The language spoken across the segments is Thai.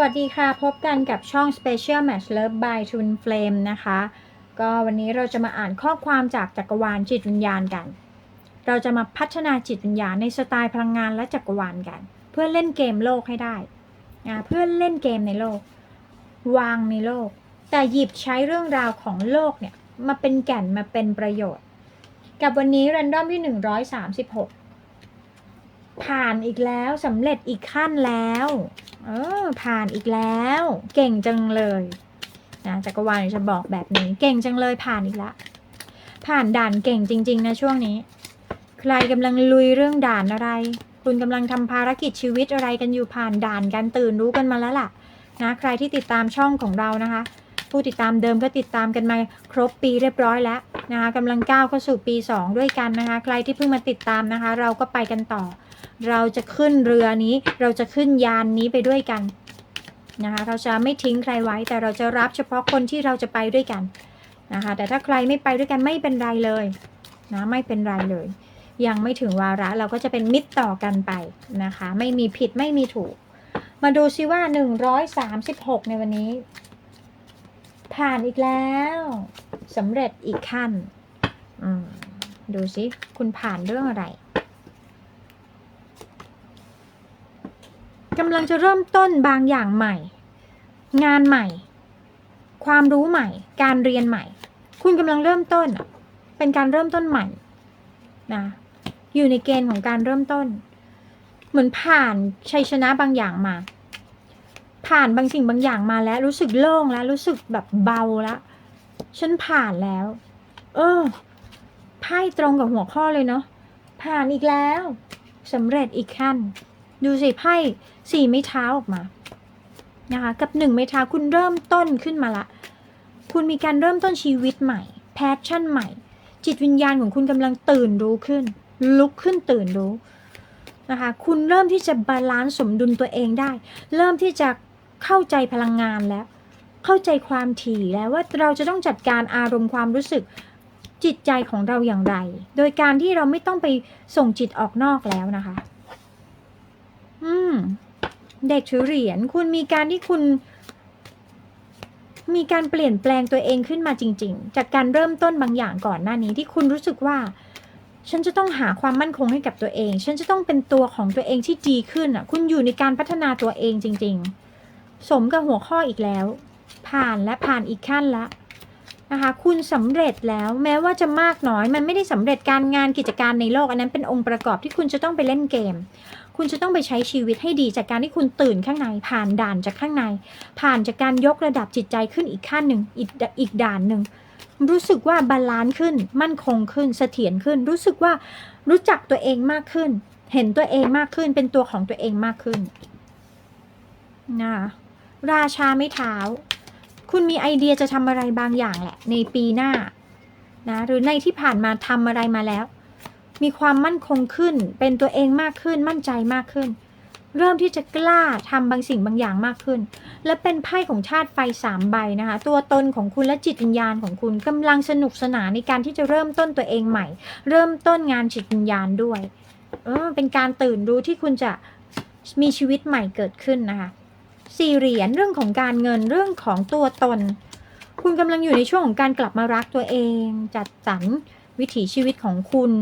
วัสดีค่ะ พบกันกับช่อง Special Match Love by Twin Flame นะคะ ก็วันนี้เราจะมาอ่านข้อความจากจักรวาลจิตวิญญาณกัน เราจะมาพัฒนาจิตวิญญาณในสไตล์พลังงานและจักรวาลกัน เพื่อเล่นเกมโลกให้ได้นะเพื่อเล่นเกมในโลก วางในโลก แต่หยิบใช้เรื่องราวของโลกเนี่ยมาเป็นแก่นมาเป็นประโยชน์ กับวันนี้ r รนดอมที่ 136 ผ่านอีกแล้วสำเร็จอีกขั้นแล้ว เออ ผ่านอีกแล้ว เก่งจังเลยนะจักรวาลจะบอกแบบนี้ เก่งจังเลยผ่านอีกละ ผ่านด่านเก่งจริง ๆ นะช่วงนี้ ใครกำลังลุยเรื่องด่านอะไร คุณกำลังทำภารกิจชีวิตอะไรกันอยู่ผ่านด่านกันตื่นรู้กันมาแล้วล่ะนะใครที่ติดตามช่องของเรานะคะ ผู้ติดตามเดิมก็ติดตามกันมาครบปีเรียบร้อยแล้วนะคะกำลังก้าวเข้าสู่ปี 2 ด้วยกันนะคะ ใครที่เพิ่งมาติดตามนะคะ เราก็ไปกันต่อ เราจะขึ้นเรือนี้ เราจะขึ้นยานนี้ไปด้วยกันนะคะเราจะไม่ทิ้งใครไว้ แต่เราจะรับเฉพาะคนที่เราจะไปด้วยกันนะคะแต่ถ้าใครไม่ไปด้วยกันไม่เป็นไรเลยนะไม่เป็นไรเลย ยังไม่ถึงวาระเราก็จะเป็นมิตรต่อกันไปนะคะ ไม่มีผิดไม่มีถูก มาดูซิว่า 136 ในวันนี้ ผ่านอีกแล้วสำเร็จอีกขั้นดูซิคุณผ่านเรื่องอะไร กำลังจะเริ่มต้นบางอย่างใหม่ งานใหม่ ความรู้ใหม่ การเรียนใหม่ คุณกำลังเริ่มต้น เป็นการเริ่มต้นใหม่นะอยู่ในเกณฑ์ของการเริ่มต้น เหมือนผ่านชัยชนะบางอย่างมา ผ่านบางสิ่งบางอย่างมาแล้ว รู้สึกโล่งแล้ว รู้สึกแบบเบาแล้วฉันผ่านแล้ว เออไพ่ตรงกับหัวข้อเลยเนาะผ่านอีกแล้วสำเร็จอีกขั้น ดูสิไพ่สี่ไม้เท้าออกมานะคะกับหนึ่งไม้เท้าคุณเริ่มต้นขึ้นมาละ คุณมีการเริ่มต้นชีวิตใหม่ แพชชั่นใหม่ จิตวิญญาณของคุณกำลังตื่นรู้ขึ้น ลุกขึ้นตื่นรู้นะคะคุณเริ่มที่จะบาลานซ์สมดุลตัวเองได้ เริ่มที่จะเข้าใจพลังงานแล้ว เข้าใจความถี่แล้วว่าเราจะต้องจัดการอารมณ์ความรู้สึกจิตใจของเราอย่างไร โดยการที่เราไม่ต้องไปส่งจิตออกนอกแล้วนะคะ อืม เด็กถือเหรียญคุณมีการที่คุณ มีการเปลี่ยนแปลงตัวเองขึ้นมาจริง ๆ จากการเริ่มต้นบางอย่างก่อนหน้านี้ที่คุณรู้สึกว่า ฉันจะต้องหาความมั่นคงให้กับตัวเอง ฉันจะต้องเป็นตัวของตัวเองที่ดีขึ้นอะ คุณอยู่ในการพัฒนาตัวเองจริง ๆ สมกับหัวข้ออีกแล้ว ผ่านและผ่านอีกขั้นละนะคะคุณสำเร็จแล้วแม้ว่าจะมากน้อย มันไม่ได้สำเร็จการงานกิจการในโลก อันนั้นเป็นองค์ประกอบที่คุณจะต้องไปเล่นเกม คุณจะต้องไปใช้ชีวิตให้ดีจากการที่คุณตื่นข้างใน ผ่านด่านจากข้างใน ผ่านจากการยกระดับจิตใจขึ้นอีกขั้นหนึ่งอีกอีกด่านหนึ่งรู้สึกว่าบาลานซ์ขึ้น มั่นคงขึ้นเสถียรขึ้น รู้สึกว่ารู้จักตัวเองมากขึ้น เห็นตัวเองมากขึ้น เป็นตัวของตัวเองมากขึ้นนะคะราชาไม่เท้า คุณมีไอเดียจะทำอะไรบางอย่างแหละ ในปีหน้านะหรือในที่ผ่านมาทำอะไรมาแล้ว มีความมั่นคงขึ้น เป็นตัวเองมากขึ้น มั่นใจมากขึ้น เริ่มที่จะกล้าทำบางสิ่งบางอย่างมากขึ้น และเป็นไพ่ของชาติไฟสามใบนะคะ ตัวตนของคุณและจิตวิญญาณของคุณกำลังสนุกสนานในการที่จะเริ่มต้นตัวเองใหม่ เริ่มต้นงานจิตวิญญาณด้วยเออเป็นการตื่นรู้ที่คุณจะมีชีวิตใหม่เกิดขึ้นนะคะสี่เหรียญเรื่องของการเงินเรื่องของตัวตน คุณกำลังอยู่ในช่วงของการกลับมารักตัวเอง จัดสรรวิถีชีวิตของคุณ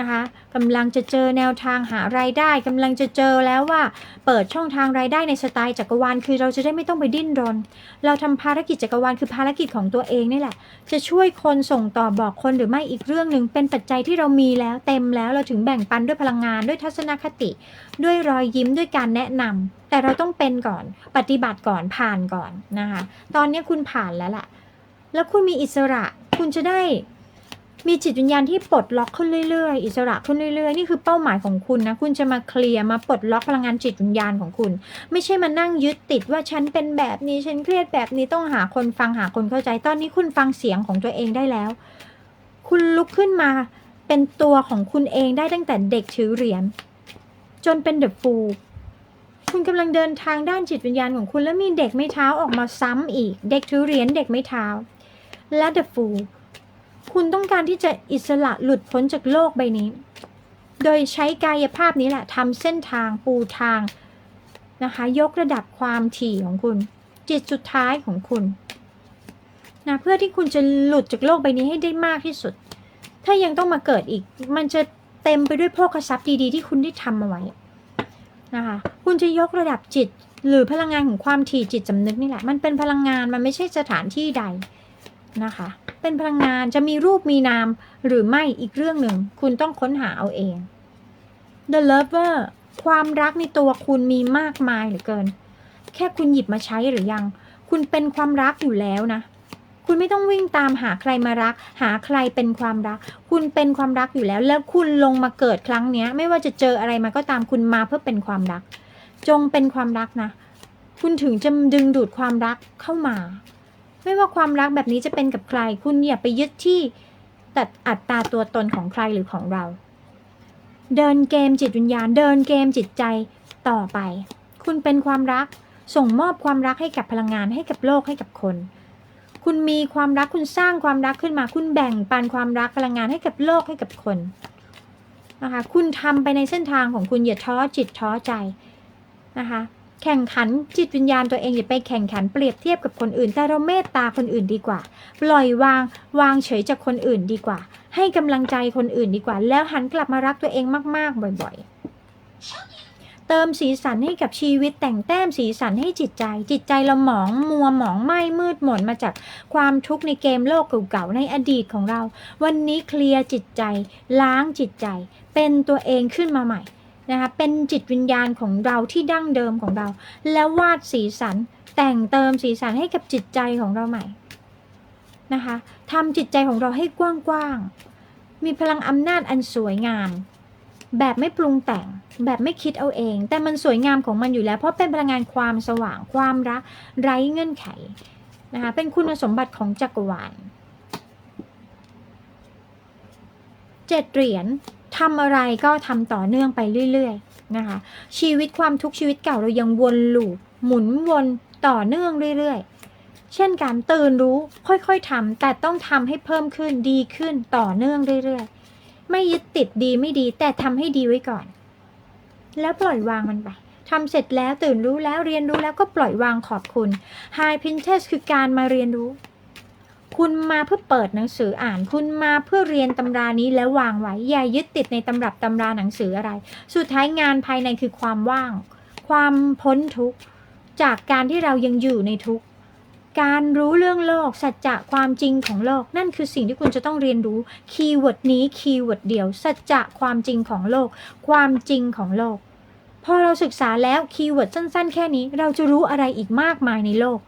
นะคะกำลังจะเจอแนวทางหารายได้กำลังจะเจอแล้วว่า เปิดช่องทางรายได้ในสไตล์จักรวาลคือเราจะได้ไม่ต้องไปดิ้นรน เราทำภารกิจจักรวาลคือภารกิจของตัวเองนี่แหละ จะช่วยคนส่งต่อบอกคนหรือไม่อีกเรื่องหนึ่งเป็นปัจจัยที่เรามีแล้วเต็มแล้วเราถึงแบ่งปันด้วยพลังงานด้วยทัศนคติ ด้วยรอยยิ้มด้วยการแนะนำแต่เราต้องเป็นก่อน ปฏิบัติก่อนผ่านก่อนนะคะตอนนี้คุณผ่านแล้วล่ะ แล้วคุณมีอิสระคุณจะได้ มีจิตวิญญาณที่ปลดล็อกขึ้นเรื่อยๆ อิสระขึ้นเรื่อยๆ นี่คือเป้าหมายของคุณนะ คุณจะมาเคลียร์มาปลดล็อกพลังงานจิตวิญญาณของคุณ ไม่ใช่มานั่งยึดติดว่าฉันเป็นแบบนี้ ฉันเครียดแบบนี้ต้องหาคนฟังหาคนเข้าใจ ตอนนี้คุณฟังเสียงของตัวเองได้แล้ว คุณลุกขึ้นมาเป็นตัวของคุณเองได้ตั้งแต่เด็กถือเหรียญจนเป็นเดอะฟูคุณกำลังเดินทางด้านจิตวิญญาณของคุณแล้วมีเด็กไม่เท้าออกมาซ้ำอีก เด็กถือเหรียญเด็กไม่เท้า และ The Fool คุณต้องการที่จะอิสระหลุดพ้นจากโลกใบนี้ โดยใช้กายภาพนี้แหละทำเส้นทางปูทางนะคะ ยกระดับความถี่ของคุณ จิตสุดท้ายของคุณนะเพื่อที่คุณจะหลุดจากโลกใบนี้ให้ได้มากที่สุด ถ้ายังต้องมาเกิดอีก มันจะเต็มไปด้วยโภคทรัพย์ดีๆ ที่คุณได้ทำเอาไว้นะคะคุณจะยกระดับจิต หรือพลังงานของความถี่จิตสำนึกนี่แหละ มันเป็นพลังงานมันไม่ใช่สถานที่ใด นะคะ เป็นพลังงานจะมีรูปมีนามหรือไม่อีกเรื่องหนึ่ง คุณต้องค้นหาเอาเอง The Lover ความรักในตัวคุณมีมากมายเหลือเกิน แค่คุณหยิบมาใช้หรือยัง คุณเป็นความรักอยู่แล้วนะ คุณไม่ต้องวิ่งตามหาใครมารัก หาใครเป็นความรัก คุณเป็นความรักอยู่แล้ว แล้วคุณลงมาเกิดครั้งนี้ไม่ว่าจะเจออะไรมาก็ตามคุณมาเพื่อเป็นความรัก จงเป็นความรักนะ คุณถึงจะดึงดูดความรักเข้ามา ไม่ว่าความรักแบบนี้จะเป็นกับใคร คุณอย่าไปยึดที่ตัดอัตตาตัวตนของใครหรือของเรา เดินเกมจิตวิญญาณ เดินเกมจิตใจต่อไป คุณเป็นความรัก ส่งมอบความรักให้กับพลังงานให้กับโลกให้กับคน คุณมีความรักคุณสร้างความรักขึ้นมา คุณแบ่งปันความรักพลังงานให้กับโลกให้กับคนนะคะ คุณทำไปในเส้นทางของคุณอย่าท้อจิตท้อใจนะคะ แข่งขันจิตวิญญาณตัวเองอย่าไปแข่งขันเปรียบเทียบกับคนอื่น แต่เราเมตตาคนอื่นดีกว่า ปล่อยวางวางเฉยจากคนอื่นดีกว่า ให้กำลังใจคนอื่นดีกว่า แล้วหันกลับมารักตัวเองมากๆ บ่อยๆ เติมสีสันให้กับชีวิตแต่งแต้มสีสันให้จิตใจ จิตใจเราหมองมัวหมองไหม้มืดหม่นมาจากความทุกข์ในเกมโลกเก่าๆในอดีตของเรา วันนี้เคลียร์จิตใจ ล้างจิตใจ เป็นตัวเองขึ้นมาใหม่ นะคะเป็นจิตวิญญาณของเราที่ดั้งเดิมของเรา แล้ววาดสีสันแต่งเติมสีสันให้กับจิตใจของเราใหม่นะคะทำจิตใจของเราให้กว้างๆมีพลังอำนาจอันสวยงาม แบบไม่ปรุงแต่งแบบไม่คิดเอาเอง แต่มันสวยงามของมันอยู่แล้ว เพราะเป็นพลังงานความสว่างความรักไร้เงื่อนไขนะคะเป็นคุณสมบัติของจักรวาลเจ็ดเหรียญ ทำอะไรก็ทำต่อเนื่องไปเรื่อยๆนะคะ ชีวิตความทุกข์ชีวิตเก่าเรายังวนลูปหมุนวนต่อเนื่องเรื่อยๆ เช่นการตื่นรู้ค่อยๆทำแต่ต้องทำให้เพิ่มขึ้นดีขึ้นต่อเนื่องเรื่อยๆ ไม่ยึดติดดีไม่ดีแต่ทำให้ดีไว้ก่อน แล้วปล่อยวางมันไปทำเสร็จแล้วตื่นรู้แล้วเรียนรู้แล้วก็ปล่อยวางขอบคุณ High Princess คือการมาเรียนรู้ คุณมาเพื่อเปิดหนังสืออ่าน คุณมาเพื่อเรียนตำรานี้แล้ววางไว้ อย่ายึดติดในตำรับตำราหนังสืออะไร สุดท้ายงานภายในคือความว่าง ความพ้นทุกข์จากการที่เรายังอยู่ในทุกข์การรู้เรื่องโลกสัจจะความจริงของโลก นั่นคือสิ่งที่คุณจะต้องเรียนรู้คีย์เวิร์ดนี้คีย์เวิร์ดเดียว สัจจะความจริงของโลก ความจริงของโลก พอเราศึกษาแล้วคีย์เวิร์ดสั้น ๆ แค่นี้ เราจะรู้อะไรอีกมากมายในโลก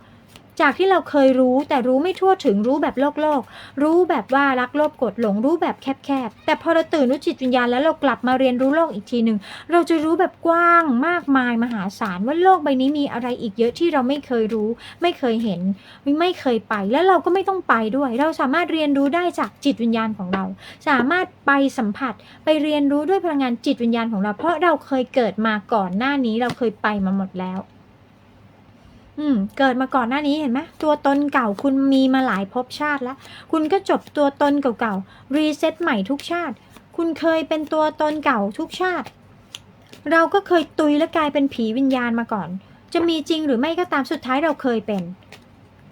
จากที่เราเคยรู้แต่รู้ไม่ทั่วถึงรู้แบบโลกโลก รู้แบบว่ารักโลภกดหลงรู้แบบแคบๆแต่พอเราตื่นรู้จิตวิญญาณแล้วเรากลับมาเรียนรู้โลกอีกทีหนึ่งเราจะรู้แบบกว้างมากมายมหาศาลว่าโลกใบนี้มีอะไรอีกเยอะที่เราไม่เคยรู้ ไม่เคยเห็นไม่เคยไปแล้วเราก็ไม่ต้องไปด้วย เราสามารถเรียนรู้ได้จากจิตวิญญาณของเรา สามารถไปสัมผัสไปเรียนรู้ด้วยพลังงานจิตวิญญาณของเรา เพราะเราเคยเกิดมาก่อนหน้านี้เราเคยไปมาหมดแล้ว อืม เกิดมาก่อนหน้านี้เห็นไหมตัวตนเก่าคุณมีมาหลายภพชาติแล้ว คุณก็จบตัวตนเก่าๆ รีเซ็ตใหม่ทุกชาติ คุณเคยเป็นตัวตนเก่าทุกชาติ เราก็เคยตุยและกลายเป็นผีวิญญาณมาก่อน จะมีจริงหรือไม่ก็ตามสุดท้ายเราเคยเป็น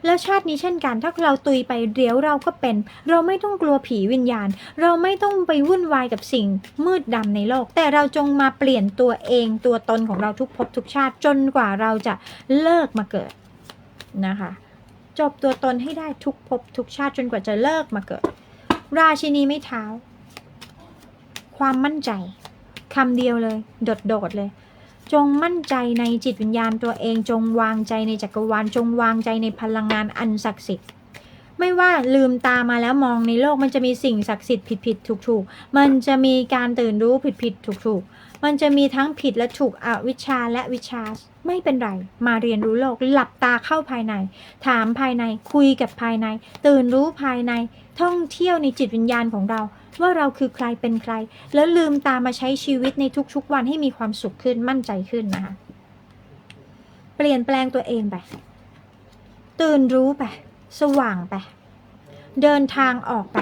แล้วชาตินี้เช่นกัน ถ้าเราตุยไปเดี๋ยวเราก็เป็น เราไม่ต้องกลัวผีวิญญาณ เราไม่ต้องไปวุ่นวายกับสิ่งมืดดำในโลก แต่เราจงมาเปลี่ยนตัวเองตัวตนของเราทุกภพทุกชาติจนกว่าเราจะเลิกมาเกิดนะคะ จบตัวตนให้ได้ทุกภพทุกชาติจนกว่าจะเลิกมาเกิด ราชินีไม่เท้า ความมั่นใจคำเดียวเลย โดดๆเลย จงมั่นใจในจิตวิญญาณตัวเองจงวางใจในจักรวาลจงวางใจในพลังงานอันศักดิ์สิทธิ์ ไม่ว่าลืมตามาแล้วมองในโลกมันจะมีสิ่งศักดิ์สิทธิ์ผิดผิดถูกถูกมันจะมีการตื่นรู้ผิดผิดถูกถูกมันจะมีทั้งผิดและถูกอวิชชาและวิชาไม่เป็นไร มาเรียนรู้โลกหลับตาเข้าภายใน ถามภายในคุยกับภายใน ตื่นรู้ภายใน ท่องเที่ยวในจิตวิญญาณของเรา ว่าเราคือใครเป็นใคร แล้วลืมตามาใช้ชีวิตในทุกๆวันให้มีความสุขขึ้นมั่นใจขึ้นนะคะเปลี่ยนแปลงตัวเองไปตื่นรู้ไป สว่างไป เดินทางออกไป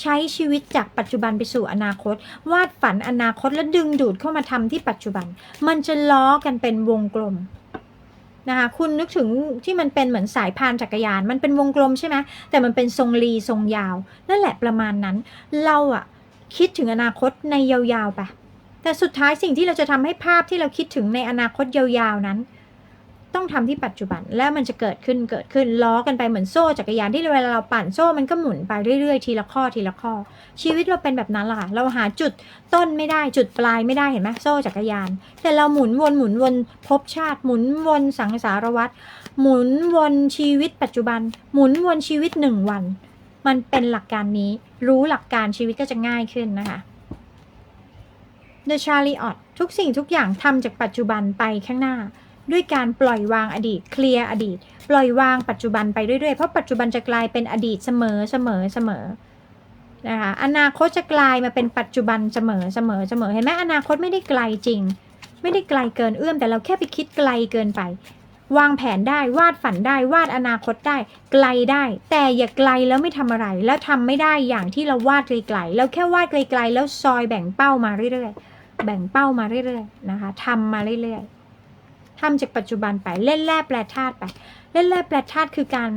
ใช้ชีวิตจากปัจจุบันไปสู่อนาคต วาดฝันอนาคตแล้วดึงดูดเข้ามาทำที่ปัจจุบัน มันจะล้อกันเป็นวงกลมนะคะคุณนึกถึงที่มันเป็นเหมือนสายพานจักรยาน มันเป็นวงกลมใช่ไหมแต่มันเป็นทรงรีทรงยาว นั่นแหละประมาณนั้น เราอะคิดถึงอนาคตในยาวๆไปแต่สุดท้ายสิ่งที่เราจะทำให้ภาพที่เราคิดถึงในอนาคตยาวๆนั้น ต้องทำที่ปัจจุบันแล้วมันจะเกิดขึ้นเกิดขึ้นล้อกันไปเหมือนโซ่จักรยานที่เวลาเราปั่นโซ่มันก็หมุนไปเรื่อยๆ ทีละข้อทีละข้อ ชีวิตเราเป็นแบบนั้นแหละค่ะ เราหาจุดต้นไม่ได้จุดปลายไม่ได้เห็นไหมโซ่จักรยาน แต่เราหมุนวนหมุนวนภพชาติหมุนวนสังสารวัฏหมุนวนชีวิตปัจจุบัน หมุนวนชีวิตหนึ่งวัน มันเป็นหลักการนี้รู้หลักการชีวิตก็จะง่ายขึ้นนะคะ The Chariot ทุกสิ่งทุกอย่างทำจากปัจจุบันไปข้างหน้า ด้วยการปล่อยวางอดีตเคลียร์อดีต ปล่อยวางปัจจุบันไปเรื่อยๆ เพราะปัจจุบันจะกลายเป็นอดีตเสมอเสมอเสมอนะคะอนาคตจะกลายมาเป็นปัจจุบันเสมอเสมอเสมอเห็นไหมอนาคตไม่ได้ไกลจริง ไม่ได้ไกลเกินเอื้อมแต่เราแค่ไปคิดไกลเกินไป วางแผนได้วาดฝันได้วาดอนาคตได้ ไกลได้ แต่อย่าไกลแล้วไม่ทำอะไร แล้วทำไม่ได้อย่างที่เราวาดไกลๆแล้วแค่วาดไกลๆแล้วซอยแบ่งเป้ามาเรื่อยๆแบ่งเป้ามาเรื่อยๆนะคะทำมาเรื่อยๆ ทำจากปัจจุบันไปเล่นแร่แปรธาตุไป เล่นแร่แปรธาตุคือการ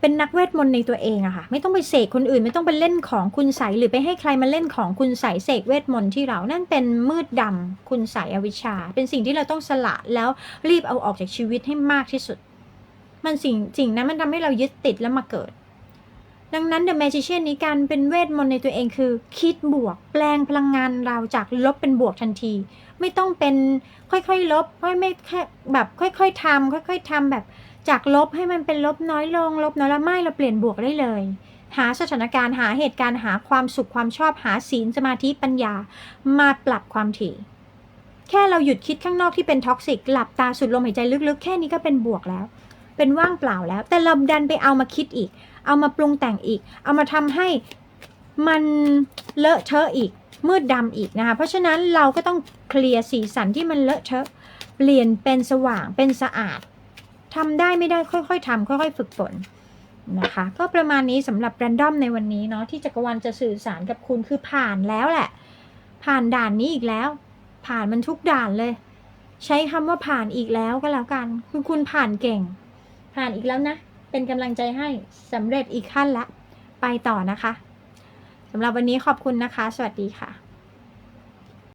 เป็นนักเวทมนต์ในตัวเองอะค่ะ ไม่ต้องไปเสกคนอื่น ไม่ต้องไปเล่นของคุณใสหรือไปให้ใครมาเล่นของคุณใสเสกเวทมนต์ที่เรา นั่นเป็นมืดดำคุณใสอวิชชา เป็นสิ่งที่เราต้องสละแล้วรีบเอาออกจากชีวิตให้มากที่สุด มันสิ่งสิ่งนั้นมันทำให้เรายึดติดแล้วมาเกิด ดังนั้น The Magician นี้การเป็นเวทมนต์ในตัวเองคือ คิดบวก แปลงพลังงานเราจากลบเป็นบวกทันที ไม่ต้องเป็นค่อยๆลบไม่ไม่แค่แบบค่อยๆทำค่อย ๆทำแบบจากลบให้มันเป็นลบน้อยลง ลบน้อยล้วไม่เราเปลี่ยนบวกได้เลย หาสถานการณ์หาเหตุการณ์หาความสุขความชอบหาศีลสมาธิปัญญามาปรับความถี่แค่เราหยุดคิดข้างนอกที่เป็นท็อกซิกหลับตาสุดลมหายใจลึกๆ แค่นี้ก็เป็นบวกแล้ว เป็นว่างเปล่าแล้ว แต่เราดันไปเอามาคิดอีก เอามาปรุงแต่งอีก เอามาทำให้มันเลอะเทอะอีกมืดดำอีกนะคะ เพราะฉะนั้นเราก็ต้องเคลียร์สีสันที่มันเลอะเทอะเปลี่ยนเป็นสว่างเป็นสะอาดทำได้ไม่ได้ค่อยๆทำค่อยๆฝึกฝนนะคะ ก็ประมาณนี้สำหรับ r รนดอมในวันนี้เนาะที่จักรวาลจะสื่อสารกับคุณคือผ่านแล้วแหละ ผ่านด่านนี้อีกแล้ว ผ่านมันทุกด่านเลย ใช้คำว่าผ่านอีกแล้วก็แล้วกัน คือคุณผ่านเก่ง ผ่านอีกแล้วนะ เป็นกำลังใจให้สำเร็จอีกขั้นละ ไปต่อนะคะสำหรับวันนี้ขอบคุณนะคะ สวัสดีค่ะ